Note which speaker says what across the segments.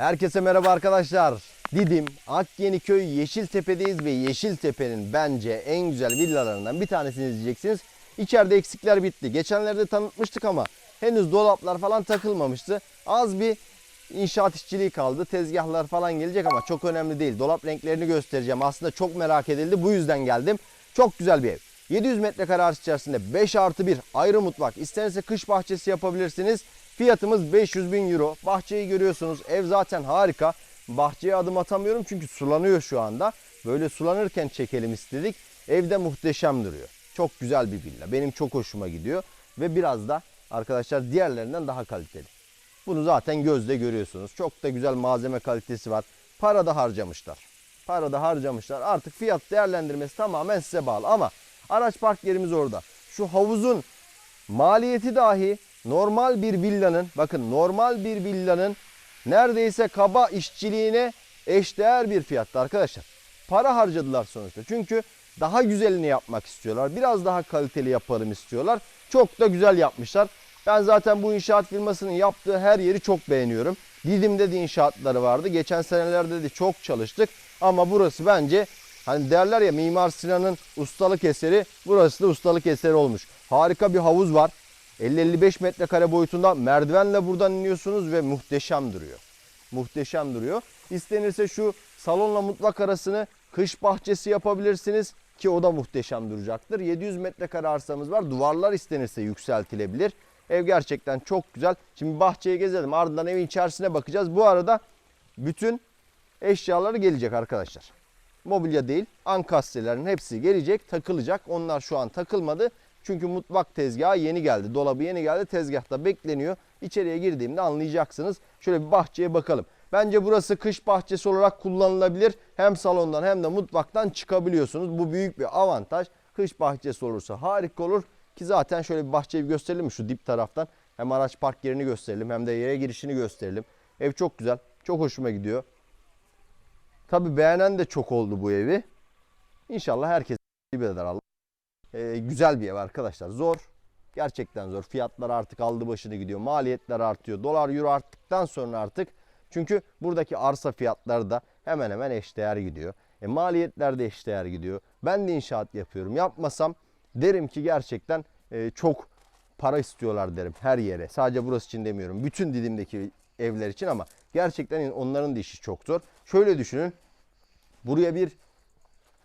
Speaker 1: Herkese merhaba arkadaşlar. Didim, Akyeniköy, Yeşiltepe'deyiz ve Yeşiltepe'nin bence en güzel villalarından bir tanesini izleyeceksiniz. İçeride eksikler bitti. Geçenlerde tanıtmıştık ama henüz dolaplar falan takılmamıştı. Az bir inşaat işçiliği kaldı. Tezgahlar falan gelecek ama çok önemli değil. Dolap renklerini göstereceğim. Aslında çok merak edildi. Bu yüzden geldim. Çok güzel bir ev. 700 metrekare arsa içerisinde 5 artı 1 ayrı mutfak. İsterse kış bahçesi yapabilirsiniz. Fiyatımız 500 bin euro. Bahçeyi görüyorsunuz. Ev zaten harika. Bahçeye adım atamıyorum çünkü sulanıyor şu anda. Böyle sulanırken çekelim istedik. Evde muhteşem duruyor. Çok güzel bir villa. Benim çok hoşuma gidiyor. Ve biraz da arkadaşlar diğerlerinden daha kaliteli. Bunu zaten gözle görüyorsunuz. Çok da güzel malzeme kalitesi var. Para da harcamışlar. Para da harcamışlar. Artık fiyat değerlendirmesi tamamen size bağlı. Ama araç park yerimiz orada. Şu havuzun maliyeti dahi normal bir villanın bakın normal bir villanın neredeyse kaba işçiliğine eşdeğer bir fiyatta arkadaşlar. Para harcadılar sonuçta. Çünkü daha güzelini yapmak istiyorlar. Biraz daha kaliteli yapalım istiyorlar. Çok da güzel yapmışlar. Ben zaten bu inşaat firmasının yaptığı her yeri çok beğeniyorum. Didim'de de inşaatları vardı. Geçen senelerde de çok çalıştık. Ama burası bence hani derler ya Mimar Sinan'ın ustalık eseri. Burası da ustalık eseri olmuş. Harika bir havuz var. 50-55 metrekare boyutunda merdivenle buradan iniyorsunuz ve muhteşem duruyor. Muhteşem duruyor. İstenirse şu salonla mutfak arasını kış bahçesi yapabilirsiniz ki o da muhteşem duracaktır. 700 metrekare arsamız var. Duvarlar istenirse yükseltilebilir. Ev gerçekten çok güzel. Şimdi bahçeyi gezelim. Ardından evin içerisine bakacağız. Bu arada bütün eşyaları gelecek arkadaşlar. Mobilya değil, ankastelerin hepsi gelecek, takılacak. Onlar şu an takılmadı. Çünkü mutfak tezgahı yeni geldi. Dolabı yeni geldi. Tezgahta bekleniyor. İçeriye girdiğimde anlayacaksınız. Şöyle bir bahçeye bakalım. Bence burası kış bahçesi olarak kullanılabilir. Hem salondan hem de mutfaktan çıkabiliyorsunuz. Bu büyük bir avantaj. Kış bahçesi olursa harika olur. Ki zaten şöyle bir bahçeyi gösterelim mi şu dip taraftan. Hem araç park yerini gösterelim hem de yere girişini gösterelim. Ev çok güzel. Çok hoşuma gidiyor. Tabi beğenen de çok oldu bu evi. İnşallah herkes nasip eder Allah. Ee, güzel bir ev arkadaşlar. Zor. Gerçekten zor. Fiyatlar artık aldı başını gidiyor. Maliyetler artıyor. Dolar euro arttıktan sonra artık çünkü buradaki arsa fiyatları da hemen hemen eşdeğer gidiyor. E, maliyetler de eşdeğer gidiyor. Ben de inşaat yapıyorum. Yapmasam derim ki gerçekten e, çok para istiyorlar derim her yere. Sadece burası için demiyorum. Bütün Didim'deki evler için ama gerçekten onların da işi çok zor. Şöyle düşünün. Buraya bir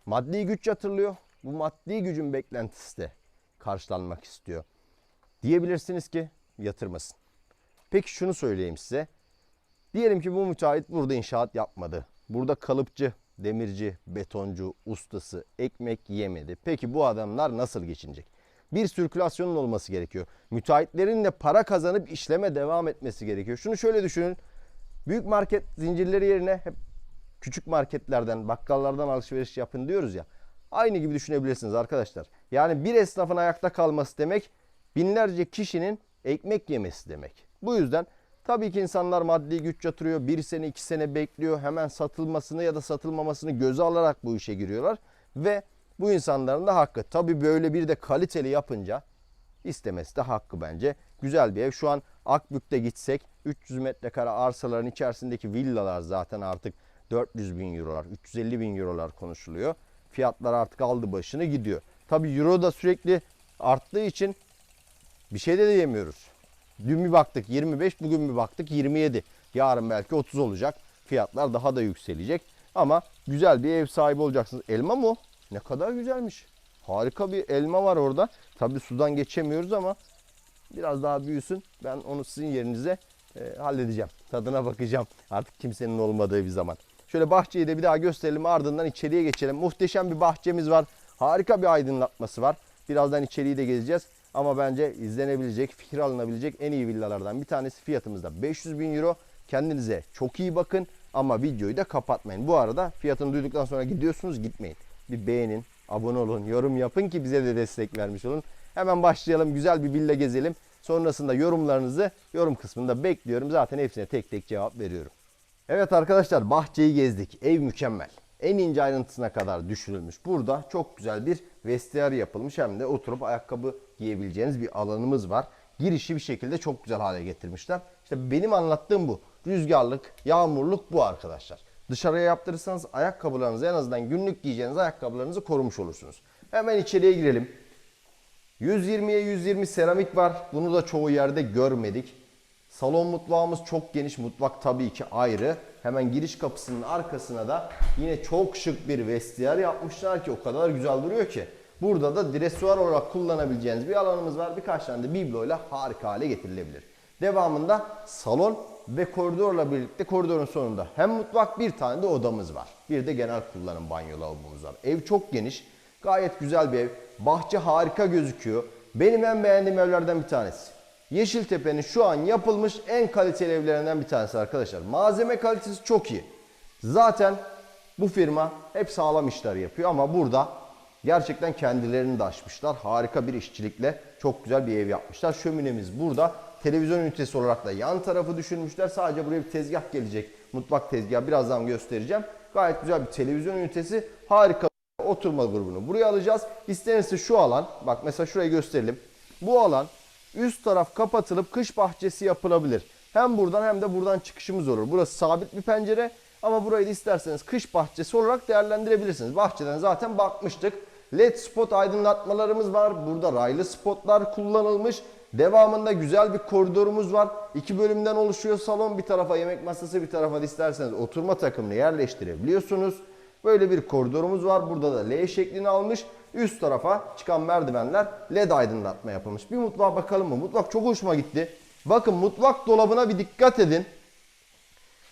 Speaker 1: maddi güç yatırılıyor. Bu maddi gücün beklentisi de karşılanmak istiyor. Diyebilirsiniz ki yatırmasın. Peki şunu söyleyeyim size. Diyelim ki bu müteahhit burada inşaat yapmadı. Burada kalıpçı, demirci, betoncu, ustası ekmek yemedi. Peki bu adamlar nasıl geçinecek? Bir sirkülasyonun olması gerekiyor. Müteahhitlerin de para kazanıp işleme devam etmesi gerekiyor. Şunu şöyle düşünün. Büyük market zincirleri yerine hep küçük marketlerden, bakkallardan alışveriş yapın diyoruz ya. Aynı gibi düşünebilirsiniz arkadaşlar. Yani bir esnafın ayakta kalması demek binlerce kişinin ekmek yemesi demek. Bu yüzden tabii ki insanlar maddi güç yatırıyor. Bir sene iki sene bekliyor. Hemen satılmasını ya da satılmamasını göze alarak bu işe giriyorlar. Ve bu insanların da hakkı. Tabii böyle bir de kaliteli yapınca istemesi de hakkı bence. Güzel bir ev. Şu an Akbük'te gitsek 300 metrekare arsaların içerisindeki villalar zaten artık 400 bin eurolar, 350 bin eurolar konuşuluyor. Fiyatlar artık aldı başını gidiyor. Tabii euro da sürekli arttığı için bir şey de diyemiyoruz. Dün bir baktık 25, bugün bir baktık 27. Yarın belki 30 olacak. Fiyatlar daha da yükselecek. Ama güzel bir ev sahibi olacaksınız. Elma mı? Ne kadar güzelmiş. Harika bir elma var orada. Tabii sudan geçemiyoruz ama biraz daha büyüsün. Ben onu sizin yerinize e, halledeceğim. Tadına bakacağım. Artık kimsenin olmadığı bir zaman. Şöyle bahçeyi de bir daha gösterelim. Ardından içeriye geçelim. Muhteşem bir bahçemiz var. Harika bir aydınlatması var. Birazdan içeriği de gezeceğiz. Ama bence izlenebilecek, fikir alınabilecek en iyi villalardan bir tanesi fiyatımızda 500 bin euro. Kendinize çok iyi bakın ama videoyu da kapatmayın. Bu arada fiyatını duyduktan sonra gidiyorsunuz gitmeyin. Bir beğenin, abone olun, yorum yapın ki bize de destek vermiş olun. Hemen başlayalım. Güzel bir villa gezelim. Sonrasında yorumlarınızı yorum kısmında bekliyorum. Zaten hepsine tek tek cevap veriyorum. Evet arkadaşlar bahçeyi gezdik. Ev mükemmel. En ince ayrıntısına kadar düşünülmüş. Burada çok güzel bir vestiyer yapılmış. Hem de oturup ayakkabı giyebileceğiniz bir alanımız var. Girişi bir şekilde çok güzel hale getirmişler. İşte benim anlattığım bu. rüzgarlık, yağmurluk bu arkadaşlar. Dışarıya yaptırırsanız ayakkabılarınızı en azından günlük giyeceğiniz ayakkabılarınızı korumuş olursunuz. Hemen içeriye girelim. 120'ye 120 seramik var. Bunu da çoğu yerde görmedik. Salon mutfağımız çok geniş. Mutfak tabii ki ayrı. Hemen giriş kapısının arkasına da yine çok şık bir vestiyer yapmışlar ki o kadar güzel duruyor ki. Burada da dresuar olarak kullanabileceğiniz bir alanımız var. Birkaç tane de biblo ile harika hale getirilebilir. Devamında salon ve koridorla birlikte koridorun sonunda hem mutfak bir tane de odamız var. Bir de genel kullanım banyo lavabomuz var. Ev çok geniş. Gayet güzel bir ev. Bahçe harika gözüküyor. Benim en beğendiğim evlerden bir tanesi. Yeşiltepe'nin şu an yapılmış en kaliteli evlerinden bir tanesi arkadaşlar. Malzeme kalitesi çok iyi. Zaten bu firma hep sağlam işler yapıyor ama burada gerçekten kendilerini de aşmışlar. Harika bir işçilikle çok güzel bir ev yapmışlar. Şöminemiz burada. Televizyon ünitesi olarak da yan tarafı düşünmüşler. Sadece buraya bir tezgah gelecek. Mutfak tezgahı birazdan göstereceğim. Gayet güzel bir televizyon ünitesi. Harika oturma grubunu buraya alacağız. İstenirse şu alan, bak mesela şurayı gösterelim. Bu alan üst taraf kapatılıp kış bahçesi yapılabilir. Hem buradan hem de buradan çıkışımız olur. Burası sabit bir pencere ama burayı da isterseniz kış bahçesi olarak değerlendirebilirsiniz. Bahçeden zaten bakmıştık. LED spot aydınlatmalarımız var. Burada raylı spotlar kullanılmış. Devamında güzel bir koridorumuz var. İki bölümden oluşuyor salon. Bir tarafa yemek masası, bir tarafa isterseniz oturma takımını yerleştirebiliyorsunuz. Böyle bir koridorumuz var. Burada da L şeklini almış. Üst tarafa çıkan merdivenler LED aydınlatma yapılmış. Bir mutfağa bakalım mı? Mutfak çok hoşuma gitti. Bakın mutfak dolabına bir dikkat edin.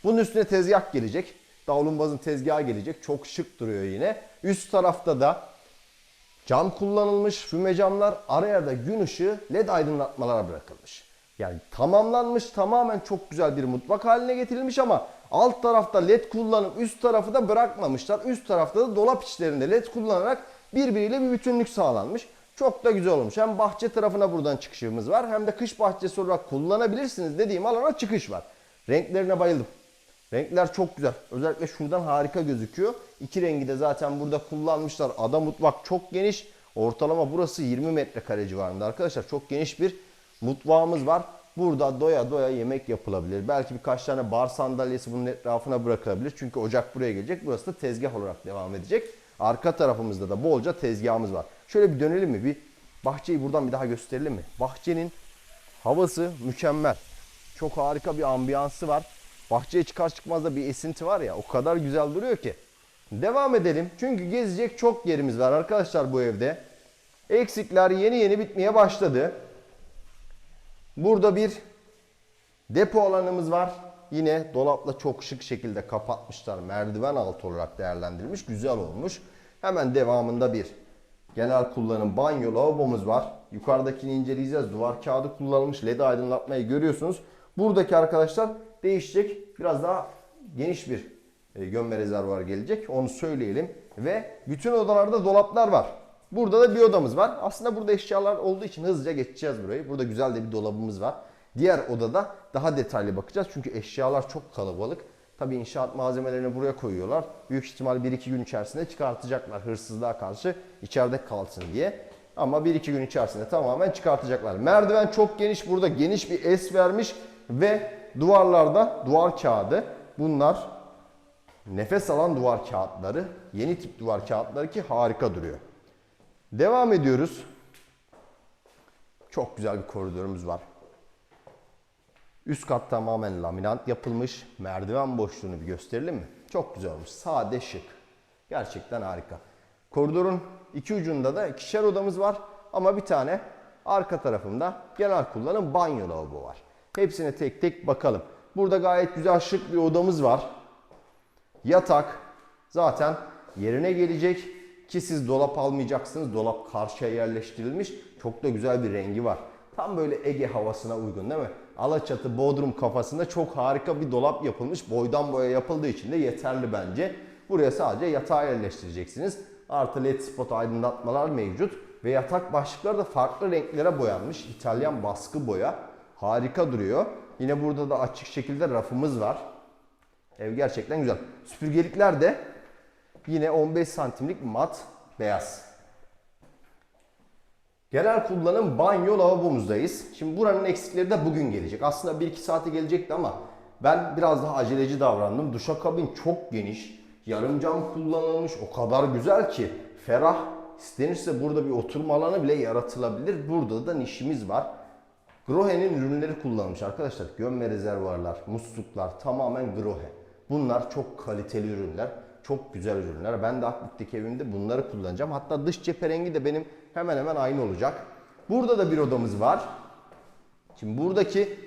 Speaker 1: Bunun üstüne tezgah gelecek. Davlumbazın tezgahı gelecek. Çok şık duruyor yine. Üst tarafta da cam kullanılmış. Füme camlar. Araya da gün ışığı LED aydınlatmalara bırakılmış. Yani tamamlanmış. Tamamen çok güzel bir mutfak haline getirilmiş ama alt tarafta LED kullanıp üst tarafı da bırakmamışlar. Üst tarafta da dolap içlerinde LED kullanarak birbiriyle bir bütünlük sağlanmış. Çok da güzel olmuş. Hem bahçe tarafına buradan çıkışımız var hem de kış bahçesi olarak kullanabilirsiniz dediğim alana çıkış var. Renklerine bayıldım. Renkler çok güzel. Özellikle şuradan harika gözüküyor. İki rengi de zaten burada kullanmışlar. Ada mutfak çok geniş. Ortalama burası 20 metrekare civarında arkadaşlar. Çok geniş bir mutfağımız var. Burada doya doya yemek yapılabilir. Belki birkaç tane bar sandalyesi bunun etrafına bırakılabilir. Çünkü ocak buraya gelecek. Burası da tezgah olarak devam edecek. Arka tarafımızda da bolca tezgahımız var. Şöyle bir dönelim mi? Bir bahçeyi buradan bir daha gösterelim mi? Bahçenin havası mükemmel. Çok harika bir ambiyansı var. Bahçeye çıkar çıkmaz da bir esinti var ya o kadar güzel duruyor ki. Devam edelim. Çünkü gezecek çok yerimiz var arkadaşlar bu evde. Eksikler yeni yeni bitmeye başladı. Burada bir depo alanımız var. Yine dolapla çok şık şekilde kapatmışlar. Merdiven altı olarak değerlendirilmiş. Güzel olmuş. Hemen devamında bir genel kullanım banyo lavabomuz var. Yukarıdakini inceleyeceğiz. Duvar kağıdı kullanılmış. LED aydınlatmayı görüyorsunuz. Buradaki arkadaşlar değişecek. Biraz daha geniş bir e, gömme rezervuarı gelecek. Onu söyleyelim. Ve bütün odalarda dolaplar var. Burada da bir odamız var. Aslında burada eşyalar olduğu için hızlıca geçeceğiz burayı. Burada güzel de bir dolabımız var. Diğer odada daha detaylı bakacağız. Çünkü eşyalar çok kalabalık. Tabii inşaat malzemelerini buraya koyuyorlar. Büyük ihtimal 1-2 gün içerisinde çıkartacaklar hırsızlığa karşı içeride kalsın diye. Ama 1-2 gün içerisinde tamamen çıkartacaklar. Merdiven çok geniş. Burada geniş bir es vermiş ve duvarlarda duvar kağıdı. Bunlar nefes alan duvar kağıtları. Yeni tip duvar kağıtları ki harika duruyor. Devam ediyoruz. Çok güzel bir koridorumuz var. Üst kat tamamen laminat yapılmış. Merdiven boşluğunu bir gösterelim mi? Çok güzel olmuş. Sade şık. Gerçekten harika. Koridorun iki ucunda da ikişer odamız var. Ama bir tane arka tarafında genel kullanım banyo lavabo var. Hepsine tek tek bakalım. Burada gayet güzel şık bir odamız var. Yatak zaten yerine gelecek ki siz dolap almayacaksınız. Dolap karşıya yerleştirilmiş. Çok da güzel bir rengi var. Tam böyle Ege havasına uygun değil mi? Alaçatı, Bodrum kafasında çok harika bir dolap yapılmış. Boydan boya yapıldığı için de yeterli bence. Buraya sadece yatağı yerleştireceksiniz. Artı led spot aydınlatmalar mevcut. Ve yatak başlıkları da farklı renklere boyanmış. İtalyan baskı boya. Harika duruyor. Yine burada da açık şekilde rafımız var. Ev gerçekten güzel. Süpürgelikler de yine 15 santimlik mat beyaz. Genel kullanım banyo lavabomuzdayız. Şimdi buranın eksikleri de bugün gelecek. Aslında 1-2 saate gelecekti ama Ben biraz daha aceleci davrandım. Duşakabin çok geniş. Yarım cam kullanılmış. O kadar güzel ki. Ferah. İstenirse burada bir oturma alanı bile yaratılabilir. Burada da nişimiz var. Grohe'nin ürünleri kullanılmış arkadaşlar. Gömme rezervuarlar, musluklar tamamen Grohe. Bunlar çok kaliteli ürünler. Çok güzel ürünler. Ben de Akbük'teki evimde bunları kullanacağım. Hatta dış cephe rengi de benim hemen hemen aynı olacak. Burada da bir odamız var. Şimdi buradaki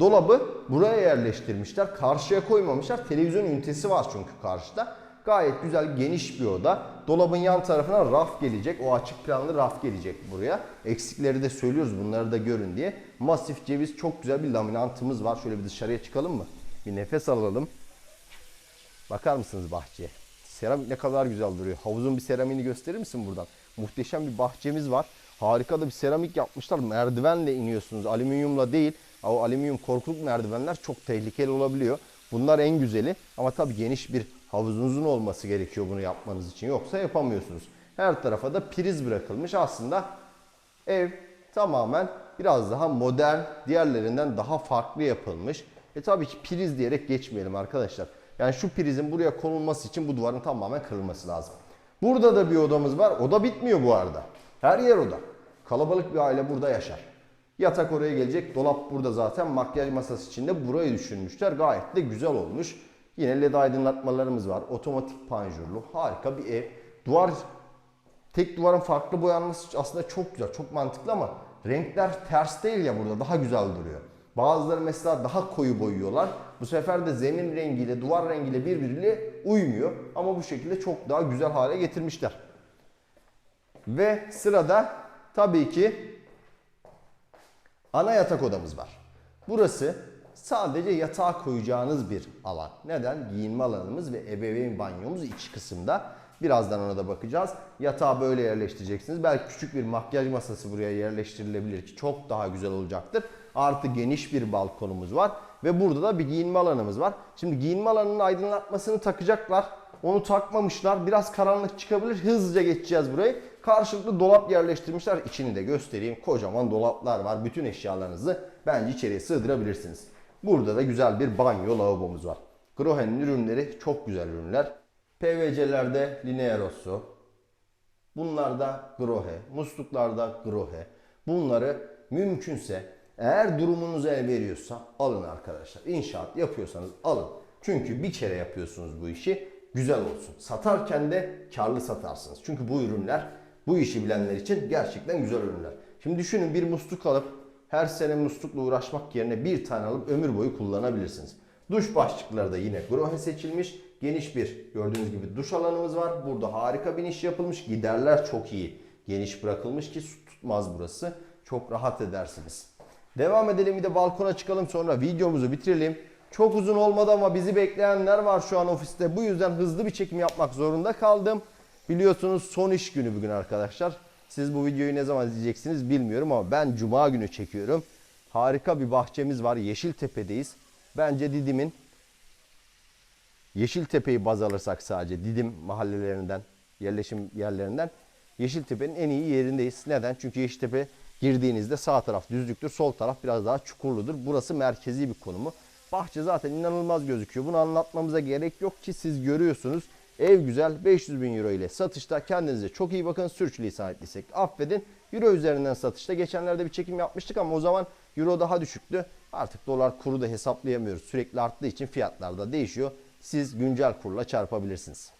Speaker 1: dolabı buraya yerleştirmişler. Karşıya koymamışlar. Televizyon ünitesi var çünkü karşıda. Gayet güzel geniş bir oda. Dolabın yan tarafına raf gelecek. O açık planlı raf gelecek buraya. Eksikleri de söylüyoruz bunları da görün diye. Masif ceviz çok güzel bir laminantımız var. Şöyle bir dışarıya çıkalım mı? Bir nefes alalım. Bakar mısınız bahçeye? Seramik ne kadar güzel duruyor. Havuzun bir seramiğini gösterir misin buradan? Muhteşem bir bahçemiz var. Harika da bir seramik yapmışlar. Merdivenle iniyorsunuz. Alüminyumla değil. O alüminyum korkuluk merdivenler çok tehlikeli olabiliyor. Bunlar en güzeli. Ama tabii geniş bir havuzunuzun olması gerekiyor bunu yapmanız için. Yoksa yapamıyorsunuz. Her tarafa da priz bırakılmış. Aslında ev tamamen biraz daha modern, diğerlerinden daha farklı yapılmış. E tabii ki priz diyerek geçmeyelim arkadaşlar. Yani şu prizin buraya konulması için bu duvarın tamamen kırılması lazım. Burada da bir odamız var. Oda bitmiyor bu arada. Her yer oda. Kalabalık bir aile burada yaşar. Yatak oraya gelecek. Dolap burada zaten. Makyaj masası içinde burayı düşünmüşler. Gayet de güzel olmuş. Yine led aydınlatmalarımız var. Otomatik panjurlu. Harika bir ev. Duvar tek duvarın farklı boyanması aslında çok güzel, çok mantıklı ama renkler ters değil ya burada daha güzel duruyor. Bazıları mesela daha koyu boyuyorlar. Bu sefer de zemin rengiyle, duvar rengiyle birbiriyle uymuyor. Ama bu şekilde çok daha güzel hale getirmişler. Ve sırada tabii ki ana yatak odamız var. Burası sadece yatağa koyacağınız bir alan. Neden? Giyinme alanımız ve ebeveyn banyomuz iç kısımda. Birazdan ona da bakacağız. Yatağı böyle yerleştireceksiniz. Belki küçük bir makyaj masası buraya yerleştirilebilir ki çok daha güzel olacaktır. Artı geniş bir balkonumuz var. Ve burada da bir giyinme alanımız var. Şimdi giyinme alanının aydınlatmasını takacaklar. Onu takmamışlar. Biraz karanlık çıkabilir. Hızlıca geçeceğiz burayı. Karşılıklı dolap yerleştirmişler. İçini de göstereyim. Kocaman dolaplar var. Bütün eşyalarınızı bence içeriye sığdırabilirsiniz. Burada da güzel bir banyo lavabomuz var. Grohen'in ürünleri çok güzel ürünler. PVC'lerde Linearosso. Bunlarda Grohe. Musluklarda Grohe. Bunları mümkünse eğer durumunuz el veriyorsa alın arkadaşlar. İnşaat yapıyorsanız alın. Çünkü bir kere yapıyorsunuz bu işi güzel olsun. Satarken de karlı satarsınız. Çünkü bu ürünler bu işi bilenler için gerçekten güzel ürünler. Şimdi düşünün bir musluk alıp her sene muslukla uğraşmak yerine bir tane alıp ömür boyu kullanabilirsiniz. Duş başlıkları da yine Grohe seçilmiş. Geniş bir gördüğünüz gibi duş alanımız var. Burada harika bir iş yapılmış. Giderler çok iyi. Geniş bırakılmış ki su tutmaz burası. Çok rahat edersiniz. Devam edelim bir de balkona çıkalım sonra videomuzu bitirelim. Çok uzun olmadı ama bizi bekleyenler var şu an ofiste. Bu yüzden hızlı bir çekim yapmak zorunda kaldım. Biliyorsunuz son iş günü bugün arkadaşlar. Siz bu videoyu ne zaman izleyeceksiniz bilmiyorum ama ben cuma günü çekiyorum. Harika bir bahçemiz var. Yeşiltepe'deyiz. Bence Didim'in Yeşiltepe'yi baz alırsak sadece Didim mahallelerinden, yerleşim yerlerinden Yeşiltepe'nin en iyi yerindeyiz. Neden? Çünkü Yeşiltepe girdiğinizde sağ taraf düzlüktür, sol taraf biraz daha çukurludur. Burası merkezi bir konumu. Bahçe zaten inanılmaz gözüküyor. Bunu anlatmamıza gerek yok ki siz görüyorsunuz. Ev güzel 500 bin euro ile satışta. Kendinize çok iyi bakın. Sürçülisan ettiysek affedin. Euro üzerinden satışta. Geçenlerde bir çekim yapmıştık ama o zaman euro daha düşüktü. Artık dolar kuru da hesaplayamıyoruz. Sürekli arttığı için fiyatlar da değişiyor. Siz güncel kurla çarpabilirsiniz.